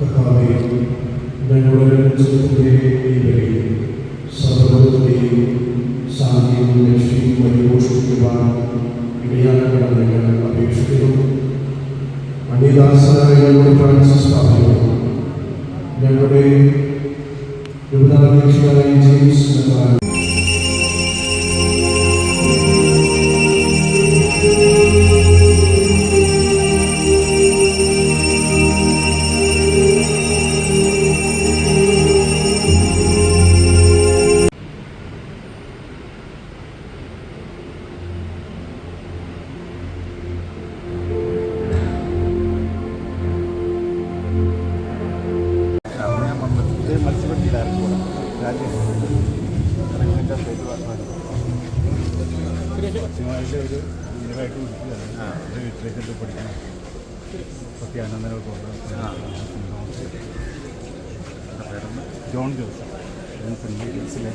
കർത്താവേ ഞങ്ങളുടെ ജീവിതത്തിലെയും സർവത്തിലെയും ശാന്തിയും രക്ഷയും പരിപോഷിക്കുവാൻ ഇടയാക്കണമെന്ന് ഞങ്ങൾ അപേക്ഷിക്കുന്നു. ഞങ്ങളുടെ ഫ്രാൻസിസ് പാപ്പയും ഞങ്ങളുടെ യുവതാധ്യക്ഷനായ ജെയിംസ് മെത്രാൻ ഒരു ഇതായിട്ട് കുടിക്കുകയാണ് ഒരു ലിറ്ററേച്ചറിൽ പഠിക്കണം സത്യാനന്ദനൊക്കെ ജോൺ ജോസ് ഞാൻ സെന്റ് മേരീസിലെ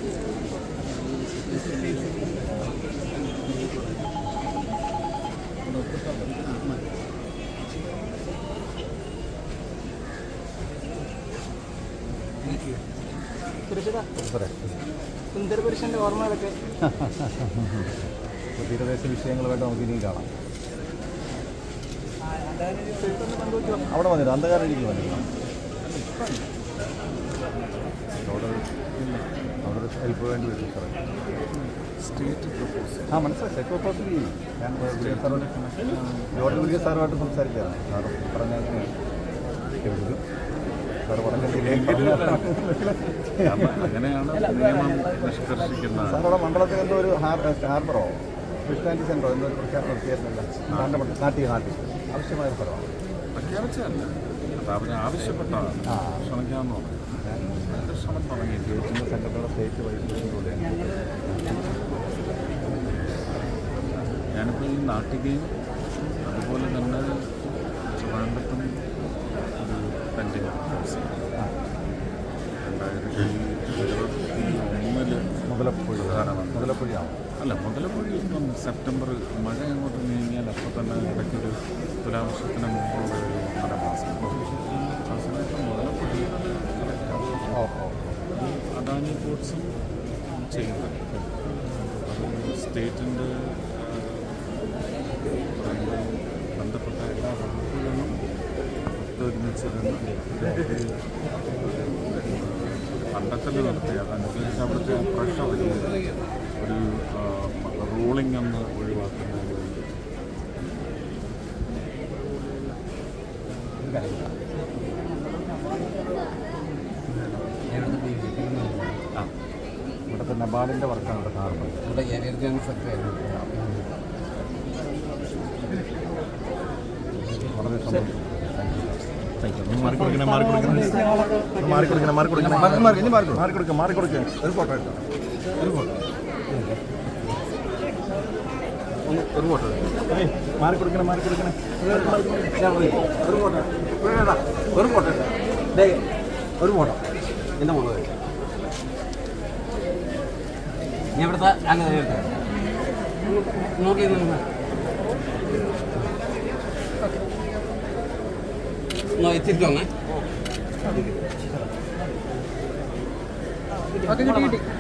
സുരക്ഷിത സാറേ സുന്ദരപുരുഷന്റെ ഓർമ്മകളൊക്കെ. തീരദേശ വിഷയങ്ങളുമായിട്ട് നമുക്ക് ഇനിയും കാണാം. അവിടെ വന്നിട്ട് അന്ധകാരം എനിക്ക് വന്നില്ല അവിടെ ഒരു ഹെൽപ്പ് വേണ്ടി വരും സാറേ സ്റ്റേറ്റ് പ്രപ്പോസൽ ആ മനസ്സിലായി. സ്റ്റേറ്റ് പ്രപ്പോസൽ ചെയ്യും ഞാൻ സാറോട് ജോർജ് വിജയ സാറുമായിട്ട് സംസാരിക്കാറുണ്ട് സാറ് പറഞ്ഞ വിളിക്കും സാറ് പറഞ്ഞ അങ്ങനെയാണ് നിയമം നിഷ്കർഷിക്കുന്നത് സാറോടെ മണ്ഡലത്തിൽ എന്തോ ഒരു ഹാർബറോ? ക്രിസ്ത്യാനിറ്റി സെന്ററോ എന്തോ ഒരു പ്രഖ്യാപനം നടത്തിയിരുന്നില്ല നാട്ടിൽ നാട്ടിൽ നാട്ടിൽ ആവശ്യമായ സ്ഥലമാണ്. പ്രഖ്യാപിച്ചതല്ല. അത് അവർ ആവശ്യപ്പെട്ടതാണ് ആ. ശ്രമിക്കാമെന്ന് പറഞ്ഞു. അതിന്റെ ശ്രമം തുടങ്ങി. സംഘടനയുടെ സ്റ്റേറ്റ് പ്രസിഡന്റ് ഞാനിപ്പോൾ ഈ നാട്ടികയും മുതലപ്പുഴ മുതലപ്പുഴയാണ്? അല്ല മുതലപ്പുഴ ഇപ്പം സെപ്റ്റംബർ മഴ അങ്ങോട്ട് നീങ്ങിയാൽ അപ്പോൾ തന്നെ ഇടയ്ക്കൊരു തുലാവർഷത്തിന് മുമ്പുള്ള ഒരു ഒന്നര മാസം. ആ സമയത്ത് മുതലപ്പുഴ അദാനി പോർട്സും ചെയ്യുന്നത്. അത് സ്റ്റേറ്റിന്റെ ബന്ധപ്പെട്ട എല്ലാ വകുപ്പുകളും ഒത്തൊരുമിച്ചിരുന്ന് കണ്ടെത്തൽ നടത്തി അതനുസരിച്ച് അവിടുത്തെ പ്രഷർ ഒരു റൂളിംഗ് എന്ന് ഒഴിവാക്കുന്നതിന് വേണ്ടി ഇവിടുത്തെ നബാർഡിന്റെ വർക്കാണ് ഇവിടെ കാണുന്നത്. ഇവിടെ എനർജി സെക്രട്ടറി വളരെ സന്തോഷം. മാറിക്കൊടുക്കണേ മാറിക്കൊടുക്കണേ മാറിക്കൊടുക്കണേ മാറിക്കൊടുക്കണേ മാറിക്കൊടുക്കുക മാറിക്കൊടുക്കുക ഒരു ഫോട്ടോ എടുക്കാം ഒരു ഫോട്ടോ ഒരു ഫോട്ടോ മാറിക്കൊടുക്കണേ മാറിക്കൊടുക്കണേ ഒരു ഫോട്ടോ ഒരു ഫോട്ടോ ഡേ ഒരു ഫോട്ടോ എന്റെ മോൾ ഞാൻ ഇവിടുത്തെ അങ്ങനെ No, it is long, eh? Pakai jadi nada